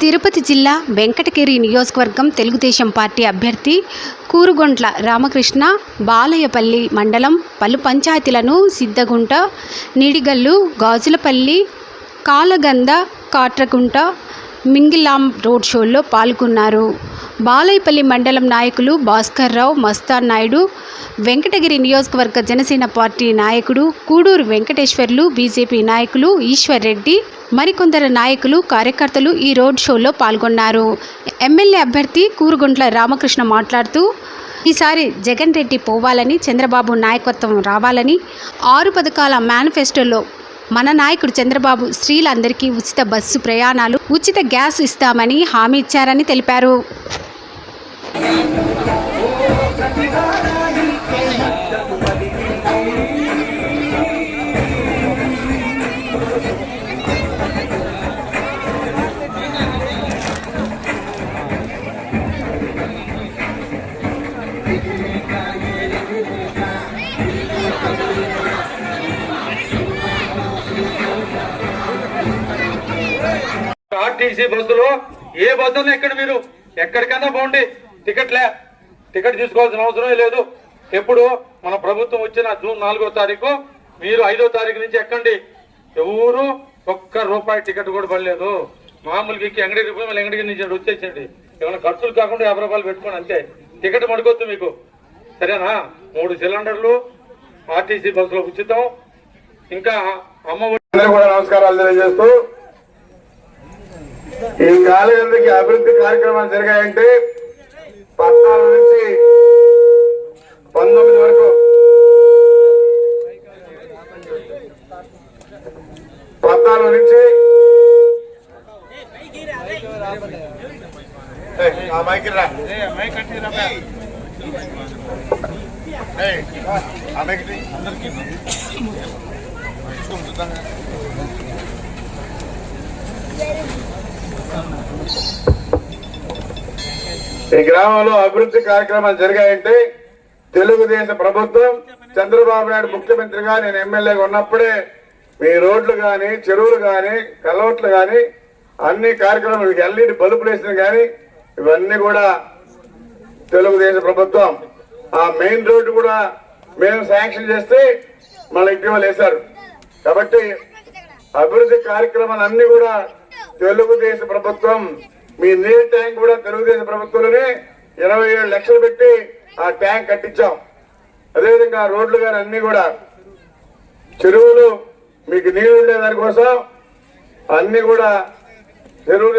తిరుపతి జిల్లా వెంకటగిరి నియోజకవర్గం తెలుగుదేశం పార్టీ అభ్యర్థి కూరుగొంట్ల రామకృష్ణ బాలయపల్లి మండలం పలు పంచాయతీలను సిద్ధగుంట నిడిగల్లు గాజులపల్లి కాలగంద కాట్రగుంట మింగిలాం రోడ్ షోల్లో పాల్గొన్నారు. బాలయపల్లి మండలం నాయకులు భాస్కర్ రావు మస్తాన్ నాయుడు వెంకటగిరి నియోజకవర్గ జనసేన పార్టీ నాయకుడు కూడూరు వెంకటేశ్వర్లు బీజేపీ నాయకులు ఈశ్వర్ రెడ్డి మరికొందరు నాయకులు కార్యకర్తలు ఈ రోడ్ షోలో పాల్గొన్నారు. ఎమ్మెల్యే అభ్యర్థి కూరుగొంట్ల రామకృష్ణ మాట్లాడుతూ ఈసారి జగన్ రెడ్డి పోవాలని చంద్రబాబు నాయకత్వం రావాలని ఆరు పథకాల మేనిఫెస్టోలో మన నాయకుడు చంద్రబాబు స్త్రీలందరికీ ఉచిత బస్సు ప్రయాణాలు ఉచిత గ్యాస్ ఇస్తామని హామీ ఇచ్చారని తెలిపారు. ఆర్టీసీ బస్సులో ఏ బస్సులో ఎక్కడ మీరు? ఎక్కడికైనా బాగుండి టికెట్లే. టికెట్ తీసుకోవాల్సిన అవసరం లేదు. ఎప్పుడు మన ప్రభుత్వం వచ్చిన జూన్ నాలుగో తారీఖు మీరు ఐదో తారీఖు నుంచి ఎక్కండి. ఎవరు ఒక్క రూపాయి టికెట్ కూడా పడలేదు. మామూలుగా ఎక్కి అంగడికి పోయి మళ్ళీ అంగడికి నుంచి వచ్చేసండి ఏమైనా ఖర్చులు కాకుండా యాభై రూపాయలు పెట్టుకోండి అంతే. టికెట్ మడుకోవద్దు మీకు. సరేనా? మూడు సిలిండర్లు ఆర్టీసీ బస్సులో ఉచితం. ఇంకా అమ్మ కూడా నమస్కారాలు తెలియజేస్తూ ఈ కాలేజీకి అభివృద్ధి కార్యక్రమాలు జరిగాయంటే నుంచి పంతొమ్మిది వరకు. పద్నాలుగు నుంచి. ఏయ్, ఆ మైక్ రా. ఏయ్, ఆ మైక్ తీ. ఈ గ్రామంలో అభివృద్ధి కార్యక్రమాలు జరిగాయంటే తెలుగుదేశం ప్రభుత్వం చంద్రబాబు నాయుడు ముఖ్యమంత్రిగా నేను ఎమ్మెల్యేగా ఉన్నప్పుడే మీ రోడ్లు కానీ చెరువులు కానీ కలవట్లు కానీ అన్ని కార్యక్రమాలు ఎల్ఈడి బల్బులు వేసిన కానీ ఇవన్నీ కూడా తెలుగుదేశం ప్రభుత్వం. ఆ మెయిన్ రోడ్డు కూడా మేము శాంక్షన్ చేస్తే మళ్ళీ ఇటీవల వేశారు. కాబట్టి అభివృద్ధి కార్యక్రమాలన్నీ కూడా తెలుగుదేశం ప్రభుత్వం మీ నీటి ట్యాంక్ కూడా తెలుగుదేశం ప్రభుత్వంలోనే ఇరవై ఏడు లక్షలు పెట్టి ఆ ట్యాంక్ కట్టించాం. అదేవిధంగా రోడ్లు కానీ అన్ని కూడా. చెరువులు మీకు నీళ్ళు ఉండే దానికోసం అన్ని కూడా చెరువులు